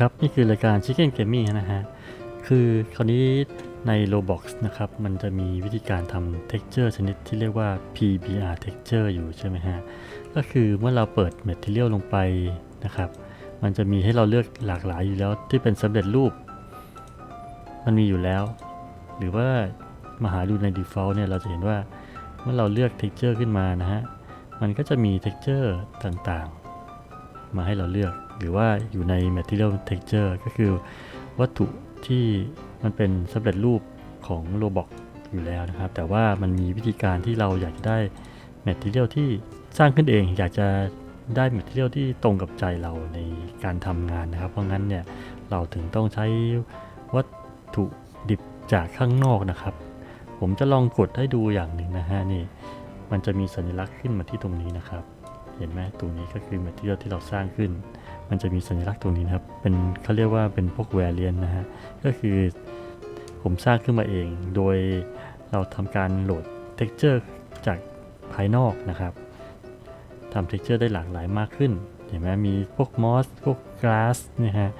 ครับ นี่คือรายการ Chicken Gaming นะฮะ คือคราวนี้ใน Roblox นะครับ มันจะมีวิธีการทำ texture ชนิดที่เรียกว่า PBR texture อยู่ใช่ไหมฮะ ก็คือเมื่อเราเปิด Material ลงไปนะครับ มันจะมีให้เราเลือกหลากหลายอยู่แล้วที่เป็นสำเร็จรูป มันมีอยู่แล้ว หรือว่ามาหาดูใน default เนี่ยเราจะเห็นว่าเมื่อเราเลือก texture ขึ้นมานะฮะ มันก็จะมี texture ต่างๆ มาให้เราเลือก หรือว่าอยู่ใน material texture ก็คือวัตถุที่มันเป็นสำเร็จรูปของ Roblox อยู่แล้วนะครับ แต่ว่ามันมีวิธีการที่เราอยากจะได้ material ที่สร้างขึ้นเอง อยากจะได้ material ที่ตรงกับใจเราในการทำงานนะครับ เพราะงั้นเนี่ยเราถึงต้องใช้วัตถุดิบจากข้างนอกนะครับ ผมจะลองกดให้ดูอย่างหนึ่งนะฮะนี่มันจะมีสัญลักษณ์ขึ้นมาที่ตรงนี้นะครับ เห็นไหมตรงนี้ก็คือ material ที่เราสร้างขึ้น มันจะมีสัญลักษณ์ตรงนี้นะครับ เป็นเขาเรียกว่าเป็นพวก variant นนะฮะ ก็คือผมสร้างขึ้นมาเอง โดยเราทำการโหลด texture จากภายนอกนะครับทำ texture ได้หลากหลายมากขึ้น เห็นไหมมีพวก moss พวก glass นะฮะ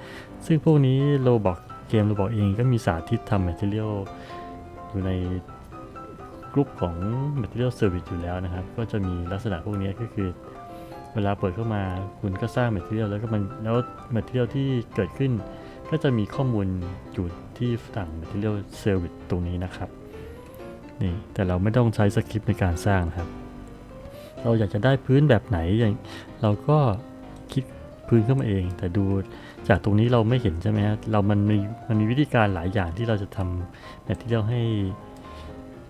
ซึ่งพวกนี้ Roblox เกม Roblox เองก็มีสาธิตทำ material อยู่ในกลุ่มของ material service อยู่แล้วนะครับ ก็จะมีลักษณะพวกนี้ก็คือ เวลาเปิดเข้ามา คุณก็สร้าง material แล้วก็มันแล้ว material ที่เกิดขึ้น ก็จะมีข้อมูลอยู่ที่ฝั่ง material service ตรงนี้นะครับนี่แต่เราไม่ต้องใช้สคริปต์ในการสร้างนะครับ เราอยากจะได้พื้นแบบไหนอย่างเราก็คิดพื้นขึ้นมาเอง แต่ดูจากตรงนี้เราไม่เห็นใช่ไหมฮะเรามันมีมันมีวิธีการหลายอย่างที่เราจะทำ material ให้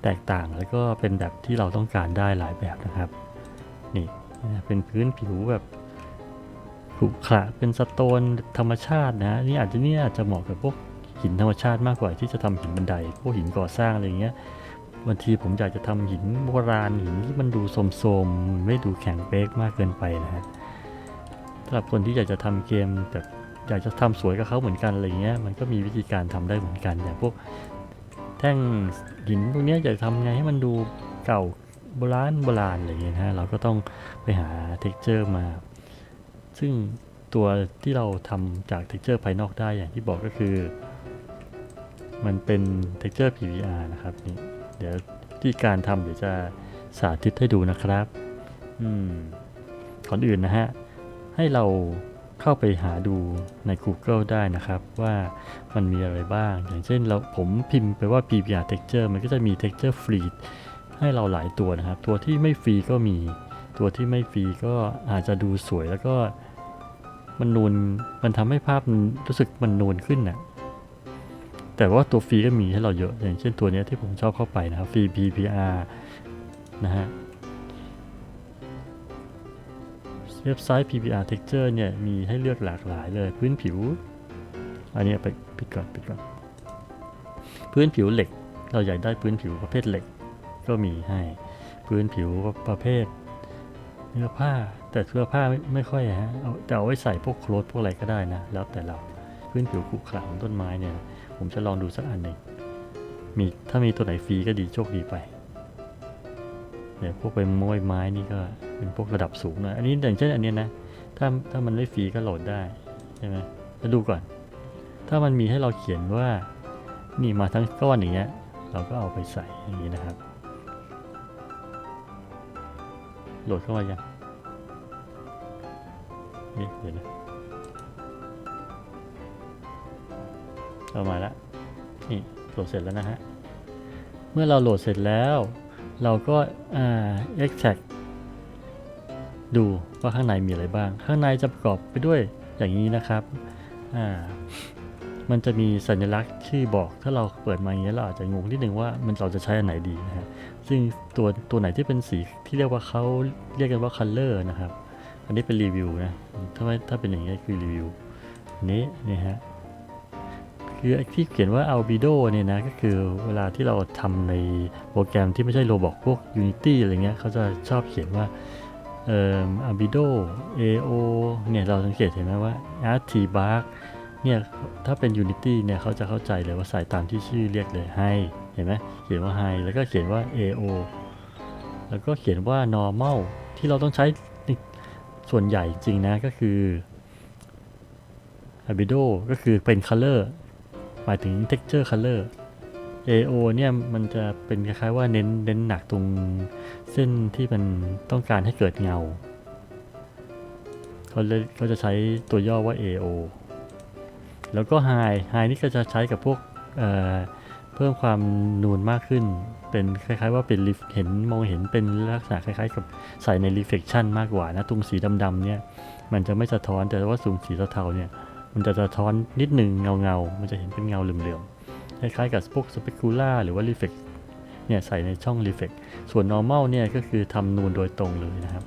แตกต่างแล้วก็เป็นแบบที่เราต้องการได้หลายแบบนะครับ นี่ เป็นพื้นผิวแบบขรุขระเป็นสโตนธรรมชาตินะนี่อาจจะนี่อาจจะเหมาะกับพวกหินธรรมชาติมากกว่าที่จะทำหินบันไดพวกหินก่อสร้างอะไรเงี้ยบางทีผมอยากจะทำหินโบราณหินที่มันดูโสมๆไม่ดูแข็งเป๊กมากเกินไปนะฮะสำหรับคนที่อยากจะทำเกมแบบอยากจะทำสวยกับเขาเหมือนกันอะไรเงี้ยมันก็มีวิธีการทำได้เหมือนกันอย่างพวกแท่งหินพวกนี้อยากจะทำไงให้มันดูเก่า โบราณโบราณอะไรเงี้ยนะฮะเราก็ต้องไปหา texture มา ซึ่งตัวที่เราทำจาก texture ภายนอกได้อย่างที่บอกก็คือ มันเป็น texture PBR นะครับนี่เดี๋ยวที่การทำเดี๋ยวจะสาธิตให้ดูนะครับอืมก่อนอื่นนะฮะ ให้เราเข้าไปหาดูใน Google ได้นะครับ ว่ามันมีอะไรบ้าง อย่างเช่นเราผมพิมพ์ไปว่า PBR texture มันก็จะมี texture free ให้เราหลายตัวนะครับ ตัวที่ไม่ฟรีก็มี ตัวที่ไม่ฟรีก็อาจจะดูสวยแล้วก็มันนูนมันทำให้ภาพมันรู้สึกมันนูนขึ้นนะแต่ว่าตัวฟรีก็มีให้เราเยอะ อย่างเช่นตัวนี้ที่ผมชอบเข้าไปนะครับฟรี PPR นะฮะเว็บไซต์ PPR Texture เนี่ยมีให้เลือกหลากหลายเลยพื้นผิว อันนี้ไปปิดก่อนปิดก่อน พื้นผิวเหล็ก เราอยากได้พื้นผิวประเภทเหล็ก ก็มีให้พื้นผิวประเภท เนื้อผ้าแต่เสื้อผ้าไม่ไม่ค่อยฮะเอาแต่เอาไว้ใส่พวกโคลทพวกอะไรก็ได้นะ แล้วแต่เราพื้นผิวขรุขระของต้นไม้เนี่ย ผมจะลองดูสักอันหนึ่งมีถ้ามีตัวไหนฟรีก็ดีโชคดีไปเดี๋ยพวกใบม้ไม้นี่ก็เป็นพวกระดับสูงหน่อยอันนี้อย่างเช่นอันเนี้ยนะถ้าถ้ามันไม่ฟรีก็โหลดได้ใช่ไหมจะดูก่อน ถ้ามันมีให้เราเขียนว่านี่มาทั้งก้อนอย่างเงี้ยเราก็เอาไปใส่อย่างนี้นะครับ โหลดเข้ามายังนี่เดี๋ยวนะเข้ามาแล้วนี่โหลดเสร็จแล้วนะฮะ เมื่อเราโหลดเสร็จแล้ว เราก็อ่า extract ดูว่าข้างในมีอะไรบ้าง ข้างในจะประกอบไปด้วยอย่างนี้นะครับ อ่า มันจะมีสัญลักษณ์ชื่บอก ถ้าเราเปิดมาอย่างนี้เราอาจจะงงนิดนึงว่ามันเราจะใช้อันไหนดีนะฮะ ซึ่งตัวตัวไหนที่เป็นสีที่เรียกว่าเขาเรียกกันว่า color นะครับ อันนี้เป็นรีวิวนะ ถ้าไม่ถ้าเป็นอย่างนี้คือรีวิวอันนี้นี่ฮะ คือที่เขียนว่า albedo เนี่ยนะก็คือเวลาที่เราทำในโปรแกรมที่ไม่ใช่ Roblox พวก Unity อะไรเงี้ยเขาจะชอบเขียนว่าเอ่อ albedo ao เนี่ยเราสังเกตเห็นไหมว่า rt bar เนี่ยถ้าเป็น Unity เนี่ยเขาจะเข้าใจเลยว่าใส่ตามที่ชื่อเรียกเลยให้ เห็นไหมเขียนว่า high แล้วก็เขียนว่า ao แล้วก็เขียนว่า normal ที่เราต้องใช้ส่วนใหญ่จริงนะก็คือ albedo ก็คือเป็น color หมายถึง texture color AO เนี่ยมันจะเป็นคล้ายๆว่าเน้นเน้นหนักตรงเส้นที่มันต้องการให้เกิดเงาเขาเลยเขาจะใช้ตัวย่อว่า AO แล้วก็ High High นี่ก็จะใช้กับพวก เพิ่มความนูนมากขึ้น เป็นคล้าย ๆ ว่าเป็นเห็นมองเห็นเป็นลักษณะคล้าย ๆ กับใส่ใน reflection มากกว่านะตรงสีดำๆเนี่ยมันจะไม่สะท้อนแต่ว่าสูงสีเทาๆเนี่ยมันจะสะท้อนนิดหนึ่งเงาๆมันจะเห็นเป็นเงาเหลื่อมๆคล้ายๆกับพวก specular หรือว่า reflect เนี่ยใส่ในช่อง reflect ส่วน normal เนี่ยก็คือทำนูนโดยตรงเลยนะครับ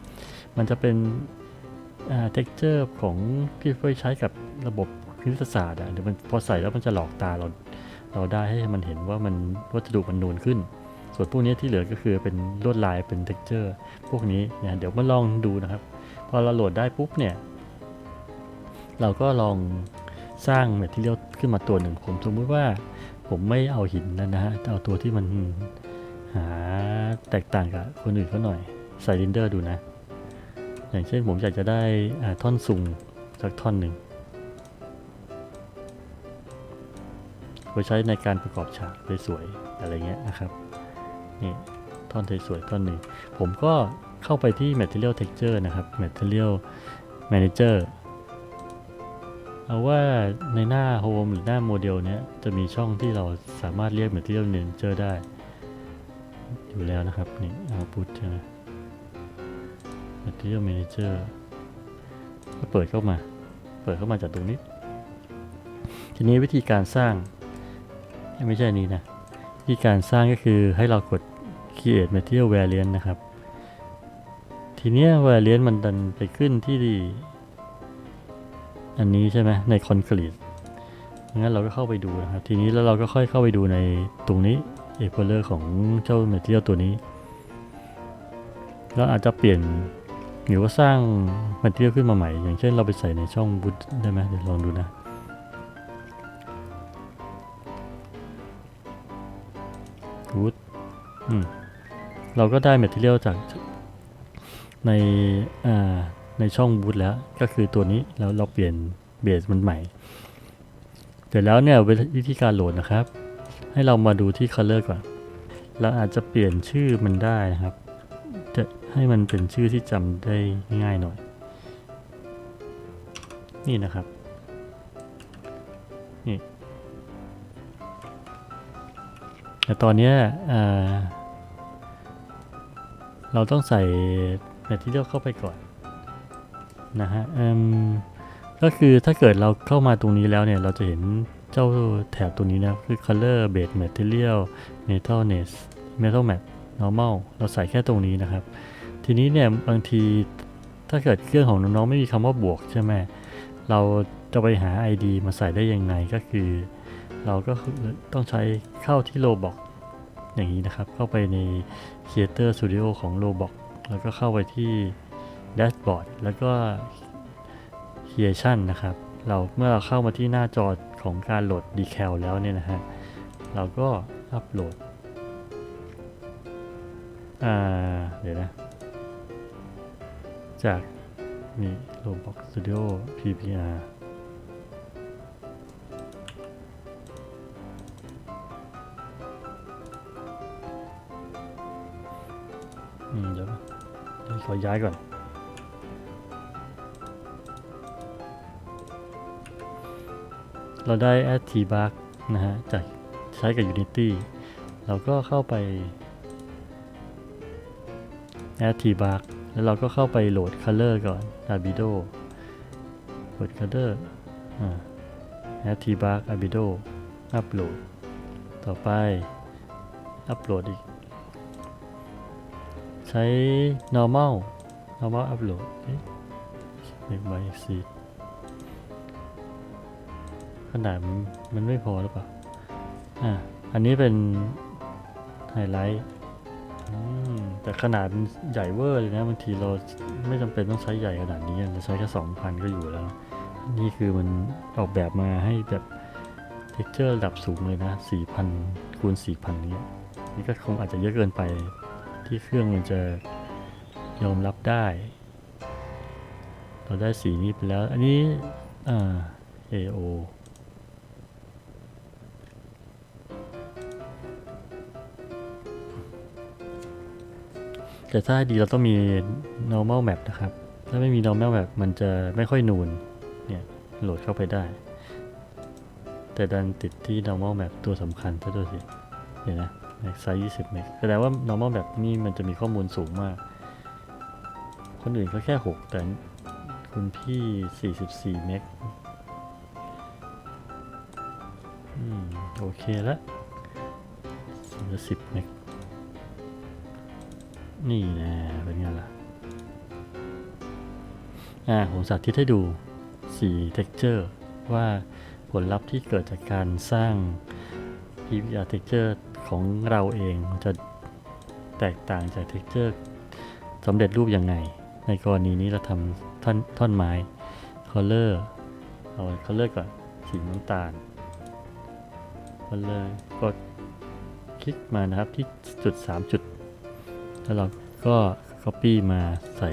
มันจะเป็นอ่า texture ของที่ใช้กับระบบคณิตศาสตร์อะเดี๋ยวมันพอใส่แล้วมันจะหลอกตาเรา เราได้ให้มันเห็นว่ามันวัสดุมันนูนขึ้น ส่วนพวกนี้ที่เหลือก็คือเป็นลวดลายเป็น texture พวกนี้เนี่ยเดี๋ยวมาลองดูนะครับ พอเราโหลดได้ปุ๊บเนี่ย เราก็ลองสร้าง material ขึ้นมาตัวหนึ่งผมสมมติว่าผมไม่เอาหินแล้วนะฮะเอาตัวที่มันหาแตกต่างกับคนอื่นเขาหน่อยใส่ render ดูนะ อย่างเช่นผมอยากจะได้ท่อนสูงสักท่อนหนึ่ง ไว้ใช้ในการประกอบฉากสวยๆอะไรเงี้ยนะครับนี่ท่อนสวยๆท่อนหนึ่งผมก็เข้าไปที่ material texture นะครับ material manager เอาว่าในหน้า home หรือหน้าโมเดลเนี้ยจะมีช่องที่เราสามารถเรียก material manager ได้ อยู่แล้วนะครับนี่ output ใช่ไหม material manager ก็เปิดเข้ามา เปิดเข้ามาจากตรงนี้ ทีนี้วิธีการสร้าง ไม่ใช่นี้นะวิธีการสร้างก็คือให้เรากด create material variant นะครับ ทีเนี้ย variant มันดันไปขึ้นที่ดี อันนี้ใช่ไหมในคอนกรีตงั้นเราก็เข้าไปดูนะครับ ทีนี้แล้วเราก็ค่อยเข้าไปดูในตรงนี้ explorer ของเจ้า material ตัวนี้เราอาจจะเปลี่ยนหรือว่าสร้าง material ขึ้นมาใหม่ อย่างเช่นเราไปใส่ในช่องบูทได้ไหมเดี๋ยวลองดูนะ บูทอืมเราก็ได้ material จากในอ่าในช่องบูทแล้วก็คือตัวนี้แล้วเราเปลี่ยนเบสมันใหม่ เสร็จแล้วเนี่ยวิธีการโหลดนะครับ ให้เรามาดูที่ color ก่อน เราอาจจะเปลี่ยนชื่อมันได้นะครับ จะให้มันเป็นชื่อที่จำได้ง่ายหน่อย นี่นะครับ แต่ตอนนี้เราต้องใส่ material เข้าไปก่อนนะฮะก็คือถ้าเกิดเราเข้ามาตรงนี้แล้วเนี่ยเราจะเห็นเจ้าแถบตรงนี้นะคือ color base material metalness metal matte normal เราใส่แค่ตรงนี้นะครับ ทีนี้เนี่ยบางทีถ้าเกิดเครื่องของน้องๆไม่มีคำว่าบวกใช่ไหมเราจะไปหา ID มาใส่ได้ยังไงก็คือ เราก็ต้องใช้เข้าที่ Roblox อย่างนี้นะครับ เข้าไปใน Creator Studio ของ Roblox แล้วก็เข้าไปที่ Dashboard แล้วก็ Creation นะครับ เราเมื่อเราเข้ามาที่หน้าจอของการโหลด Decal แล้วเนี่ยนะฮะ เราก็อัปโหลด อ่า เดี๋ยวนะ จากนี่ Roblox Studio PPR ย้ายก่อน เราได้ add t b u g นะฮะ จากใช้กับ Unity เราก็เข้าไป add t b u g แล้วเราก็เข้าไปโหลด color ก่อน Abido โหลด color อ่า add t b u g Abido อัปโหลดต่อไปอัปโหลดอีก ใช้ normal normal upload เอ๊ะ make by exceed ขนาดมันมันไม่พอหรือเปล่า อะอันนี้เป็นไฮไลท์แต่ขนาดมันใหญ่เวอร์เลยนะบางทีเราไม่จำเป็นต้องใช้ใหญ่ขนาดนี้เราใช้แค่สองพันก็อยู่แล้ว นี่คือมันออกแบบมาให้แบบ texture ระดับสูงเลยนะ4,000คูณ4,000เนี้ยนี่ก็คงอาจจะเยอะเกินไป ที่เครื่องมันจะยอมรับได้ เราได้สีนี้ไปแล้ว อันนี้ อ่า AO แต่ถ้าดีเราต้องมี normal map นะครับ ถ้าไม่มี normal map มันจะไม่ค่อยนูน เนี่ย โหลดเข้าไปได้ แต่ดันติดที่ normal map ตัวสำคัญซะด้วยสิ เห็นนะ ไซส์20เมกแสดงว่า normal map นี่มันจะมีข้อมูลสูงมาก คนอื่นก็แค่6แต่คุณพี่44เมกอืม โอเคแล้วเหลือ10เมกนี่นะเป็นไงล่ะ อ่า ผมสาธิตให้ดูสี texture ว่าผลลัพธ์ที่เกิดจากการสร้าง PBR texture ของเราเองจะแตกต่างจาก texture สำเร็จรูปยังไง ในกรณีนี้เราทำท่อนท่อนไม้ color เอา color ก่อนสีน้ำตาล color กดคลิกมานะครับที่จุด 3 จุด แล้วเราก็ copy มาใส่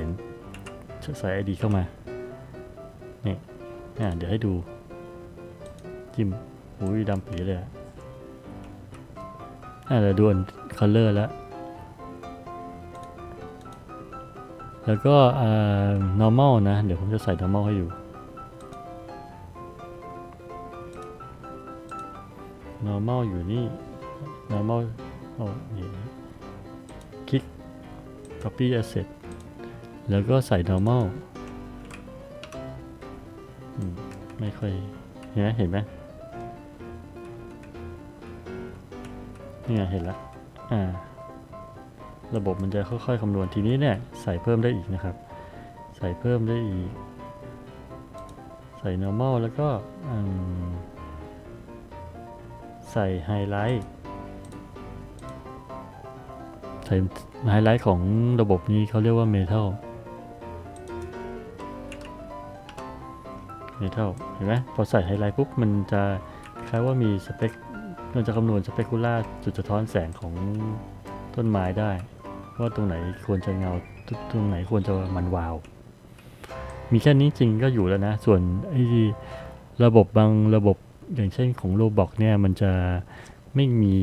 ใส่ ID เข้ามานี่เดี๋ยวให้ดู จิ้มอุ้ยดำปีเลยอะ อ่าเดี๋ยวดู color แล้ว แล้วก็อ่า normal นะ เดี๋ยวผมจะใส่ normal ให้อยู่ normal อยู่นี่ normal โอ้นี่คลิก copy asset แล้วก็ใส่ normal ไม่ค่อยเห็นไหม เนี่ยเห็นแล้วอ่า ระบบมันจะค่อยๆคำนวณทีนี้เนี่ยใส่เพิ่มได้อีกนะครับ ใส่เพิ่มได้อีก ใส่ normal แล้วก็อืมใส่ไฮไลท์ใส่ไฮไลท์ของระบบนี้เขาเรียกว่า metal metal เห็นไหมพอใส่ไฮไลท์ปุ๊บมันจะคล้ายว่ามีสเปค มันจะคำนวณสเปกุล่าจุดสะท้อนแสงของต้นไม้ได้ ว่าตรงไหนควรจะเงาตรงไหนควรจะมันวาว มีแค่นี้จริงก็อยู่แล้วนะ ส่วนไอ้ระบบบางระบบอย่างเช่นของโลบอกเนี่ยมันจะไม่มี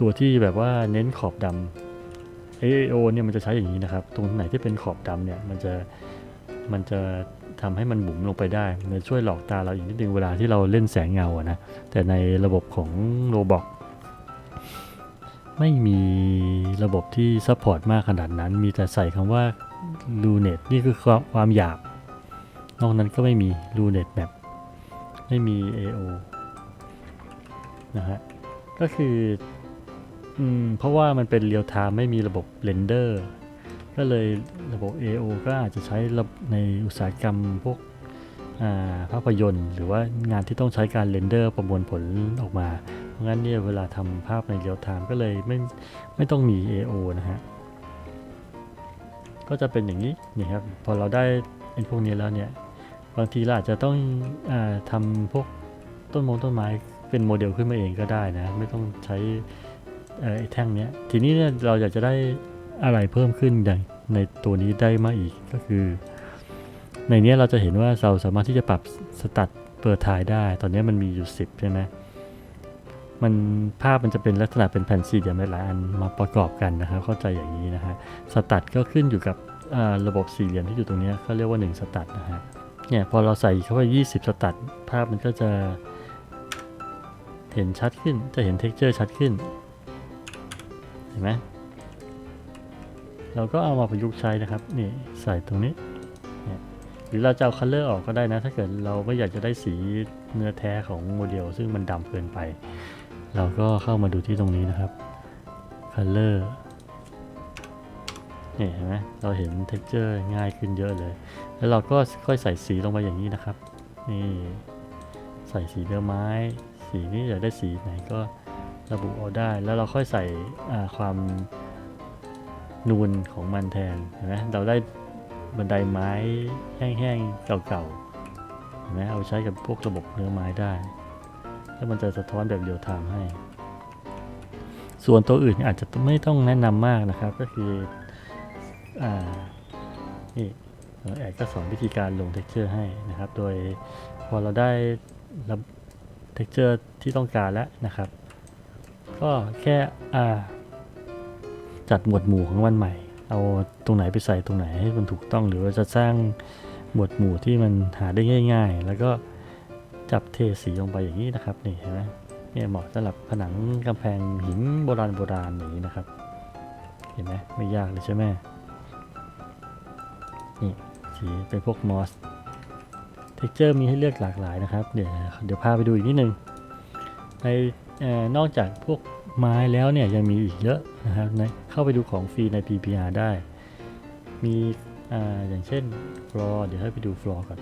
ตัวที่แบบว่าเน้นขอบดำ AAO เนี่ยมันจะใช้อย่างนี้นะครับ ตรงไหนที่เป็นขอบดำเนี่ยมันจะมันจะ ทำให้มันบุ๋มลงไปได้มันช่วยหลอกตาเราอีกนิดนึงเวลาที่เราเล่นแสงเงาอะนะ แต่ในระบบของโลบอกไม่มีระบบที่ซัพพอร์ตมากขนาดนั้น มีแต่ใส่คำว่า Lunet นี่คือความหยาบ นอกนั้นก็ไม่มี Lunet Map ไม่มี AO นะฮะ ก็คือ อืม เพราะว่ามันเป็นเรียลไทม์ไม่มีระบบเรนเดอร์ ก็เลยระบบ AO ก็อาจจะใช้ในอุตสาหกรรมพวกภาพยนตร์หรือว่างานที่ต้องใช้การเรนเดอร์ประมวลผลออกมา เพราะงั้นเนี่ยเวลาทำภาพในเรียลไทม์ก็เลยไม่ไม่ต้องมี AO นะฮะ ก็จะเป็นอย่างนี้นี่ครับพอเราได้ไอ้พวกนี้แล้วเนี่ย บางทีเราอาจจะต้องอทำพวกต้นมงต้นไม้เป็นโมเดลขึ้นมาเองก็ได้นะ ไม่ต้องใช้ไอ้แท่งเนี้ยทีนี้เนี่ยเราอยากจะได้ อะไรเพิ่มขึ้นอย่างในตัวนี้ได้มาอีกก็คือ ในนี้เราจะเห็นว่าเราสามารถที่จะปรับสตัดเปิดถ่ายได้ ตอนนี้มันมีอยู่ 10 ใช่ไหมมันภาพมันจะเป็นลักษณะเป็นแผ่นสี่เหลี่ยมหลายอันมาประกอบกันนะครับ เข้าใจอย่างนี้นะฮะสตัดก็ขึ้นอยู่กับระบบสี่เหลี่ยมที่อยู่ตรงนี้เขาเรียกว่า 1 สตัดนะฮะเนี่ยพอเราใส่เข้าไป 20 สตัดภาพมันก็จะเห็นชัดขึ้นจะเห็นเท็กเจอร์ชัดขึ้น เห็นไหม เราก็เอามาประยุกต์ใช้นะครับ นี่ใส่ตรงนี้หรือเราจะเอาคัลเลอร์ออกก็ได้นะ ถ้าเกิดเราไม่อยากจะได้สีเนื้อแท้ของโมเดล ซึ่งมันดำเกินไป เราก็เข้ามาดูที่ตรงนี้นะครับคัลเลอร์นี่เห็นไหมเราเห็นเท็กเจอร์ง่ายขึ้นเยอะเลย แล้วเราก็ค่อยใส่สีลงไปอย่างนี้นะครับ นี่ใส่สีเนื้อไม้ สีนี้อยากได้สีไหนก็ระบุเอาได้ แล้วเราค่อยใส่ความ นูนของมันแทนเห็นไหมเราได้บันไดไม้แห้งๆเก่าๆเห็นไหมเอาใช้กับพวกระบบเนื้อไม้ได้ แล้วมันจะสะท้อนแบบเรียลไทม์ให้ ส่วนตัวอื่นอาจจะไม่ต้องแนะนำมากนะครับ ก็คืออ่านี่แอดก็สอนวิธีการลง texture ให้นะครับ โดยพอเราได้รับ texture ที่ต้องการแล้วนะครับ ก็แค่อ่า จัดหมวดหมู่ของมันใหม่ เอาตรงไหนไปใส่ตรงไหนให้มันถูกต้อง หรือว่าจะสร้างหมวดหมู่ที่มันหาได้ง่าย ๆ แล้วก็จับเทสีลงไปอย่างนี้นะครับนี่เห็นไหมเนี่ยเหมาะสำหรับผนังกำแพงหินโบราณโบราณอย่างนี้นะครับ เห็นไหมไม่ยากเลยใช่ไหมนี่สีเป็นพวกมอสเท็กเจอร์มีให้เลือกหลากหลายนะครับ เดี๋ยวเดี๋ยวพาไปดูอีกนิดนึงในออนอกจากพวก ไม้แล้วเนี่ยยังมีอีกเยอะนะครับในเข้าไปดูของฟรีใน PPR ได้ มีออย่างเช่นฟลอร์เดี๋ยวให้ไปดูฟลอร์ก่อน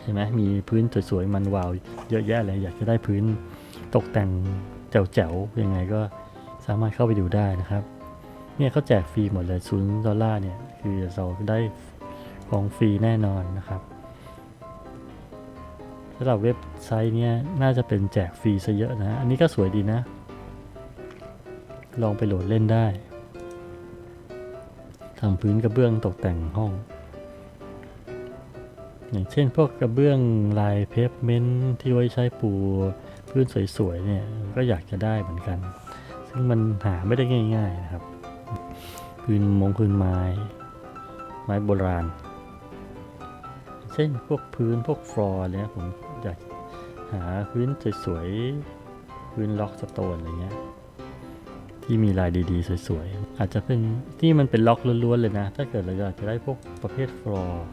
เห็นไหมมีพื้นสวยๆมันวาวเยอะแยะเลยอยากจะได้พื้นตกแต่งแจ๋วๆยังไงก็สามารถเข้าไปดูได้นะครับเนี่ยเขาแจกฟรีหมดเลยศูนย์ดอลลาร์เนี่ยคือเราได้ของฟรีแน่นอนนะครับำหรับเว็บไซต์เนี่ยน่าจะเป็นแจกฟรีซะเยอะนะ อันนี้ก็สวยดีนะ ลองไปโหลดเล่นได้ทำพื้นกระเบื้องตกแต่งห้อง อย่างเช่นพวกกระเบื้องลายเพปเมนต์ที่ไว้ใช้ปูพื้นสวยๆเนี่ยก็อยากจะได้เหมือนกัน ซึ่งมันหาไม่ได้ง่าย ๆนะครับ พื้นมงพื้นไม้ ไม้โบราณ เช่นพวกพื้นพวกฟลอร์เนี่ยผม อยากหาพื้นสวยๆพื้นล็อกสโตนอะไรเงี้ยที่มีลายดีๆ สวยๆ อาจจะเป็นที่มันเป็นล็อกล้วนๆ เลยนะ ถ้าเกิดเราอยากจะได้พวกประเภทฟลอร์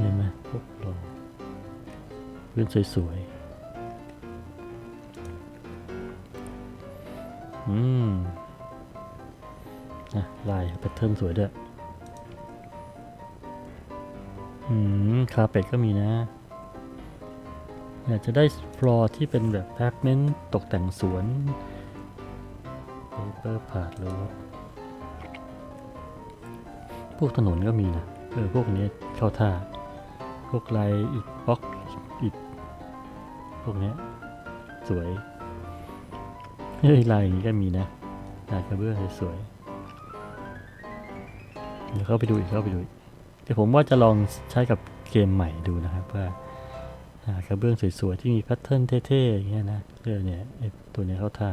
เห็นไหมพวกฟลอร์พื้นสวยๆ อืมนะลายแพทเทิร์นสวยด้วย อืม คาเป็ดก็มีนะ อยากจะได้ฟลอร์ที่เป็นแบบแพคเมนต์ตกแต่งสวนเปเปอร์พาดแล้วพวกถนนก็มีนะเออพวกนี้เข้าท่า พวกลายอิฐบล็อกอิฐพวกนี้สวยเฮ้ยลายอย่างนี้ก็มีนะลายกระเบื้องสวยเดี๋ยวเข้าไปดูอีกเข้าไปดูอีกเดี๋ยวผมว่าจะลองใช้กับเกมใหม่ดูนะครับว่า หากระเบื้องสวยๆที่มีแพทเทิร์นเท่ๆอย่างเงี้ยนะเรื่องเนี่ยไอ้ตัวเนี้ยเขาทา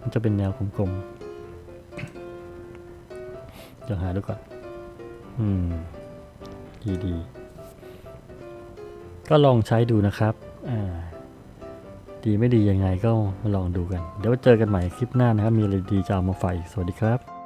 มันจะเป็นแนวกลมๆเดี๋ยวหาดูก่อน อืม ดีดีๆก็ลองใช้ดูนะครับ อ่า ดีไม่ดียังไงก็มาลองดูกัน เดี๋ยวเจอกันใหม่คลิปหน้านะครับ มีอะไรดีจะเอามาฝากอีกสวัสดีครับ